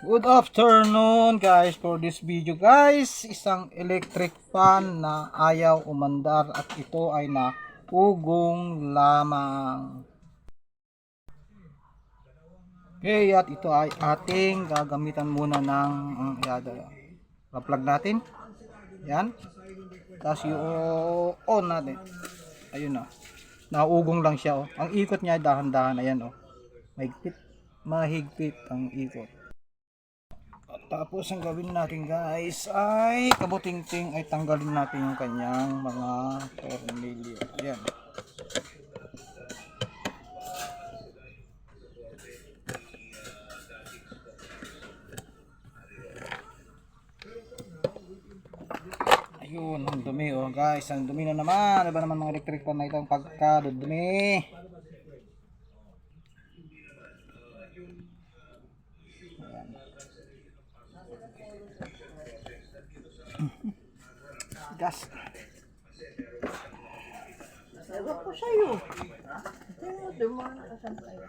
Good afternoon guys for this video guys. Isang electric fan na ayaw umandar at ito ay na ugong lamang. Okay at ito ay ating gagamitan muna ng um, yada plug natin. Yan. Tapos yung on natin. Ayun na naugong lang siya oh. ang ikot niya dahan-dahan. Ayan oh. Mahigpit mahigpit ang ikot tapos ang gawin natin guys ay kabuting-ting ay tanggalin natin yung kanyang mga tornilyo. Ayan. Ayun, ang dumi oh guys, ang dumi na naman. Ano ba naman mga electric fan na itong pagkadudumi? Gas. Ewan ko sa'yo. Tingnan mo, dumana ka sa tayo.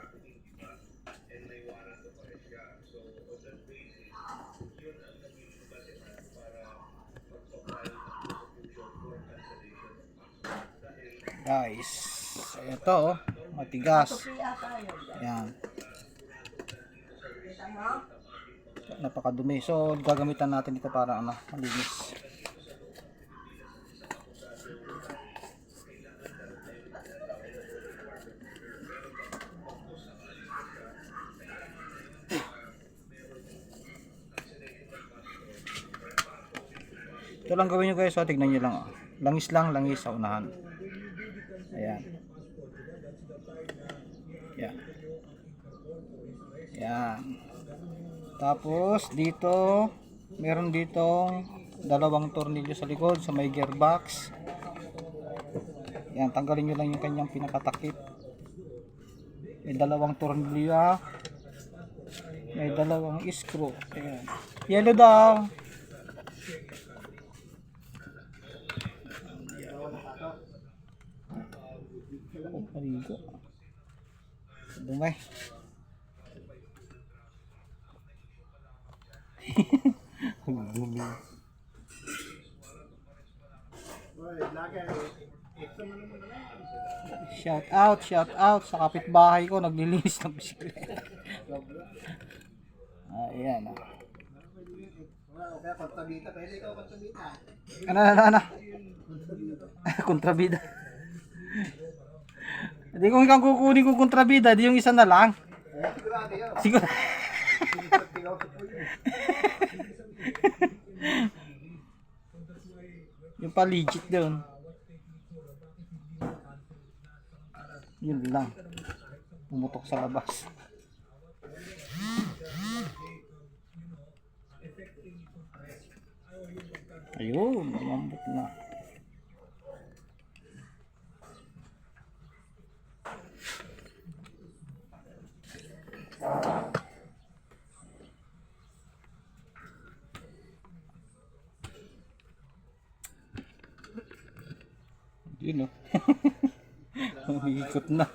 Guys, ito oh, matigas. Kaya tayo. Ayan. Napakadumi. So, gagamitan natin ito para ano, malinis. Ito lang gawin nyo guys. So, tignan nyo lang. Oh. Langis lang, langis sa unahan. Ayan. Yan. Yan. Tapos dito, meron ditong dalawang tornilyo sa likod sa may gearbox. Yan, tanggalin nyo lang yung kanyang pinakatakip. May dalawang tornilyo. May dalawang screw. Ayan. Yellow daw. Parigo. Dumay. Dumi. Shout out, shout out sa kapitbahay ko naglilinis ng bisikleta. Ayan. ah. Ano, ano, ano? Kontrabida. Hindi kung ikaw kukunin kong kontrabida, di yung isa na lang. Siguro. yung pa legit doon. Yun lang. Pumutok sa labas. Ayun, lumambot na. Yun o. Umikot na.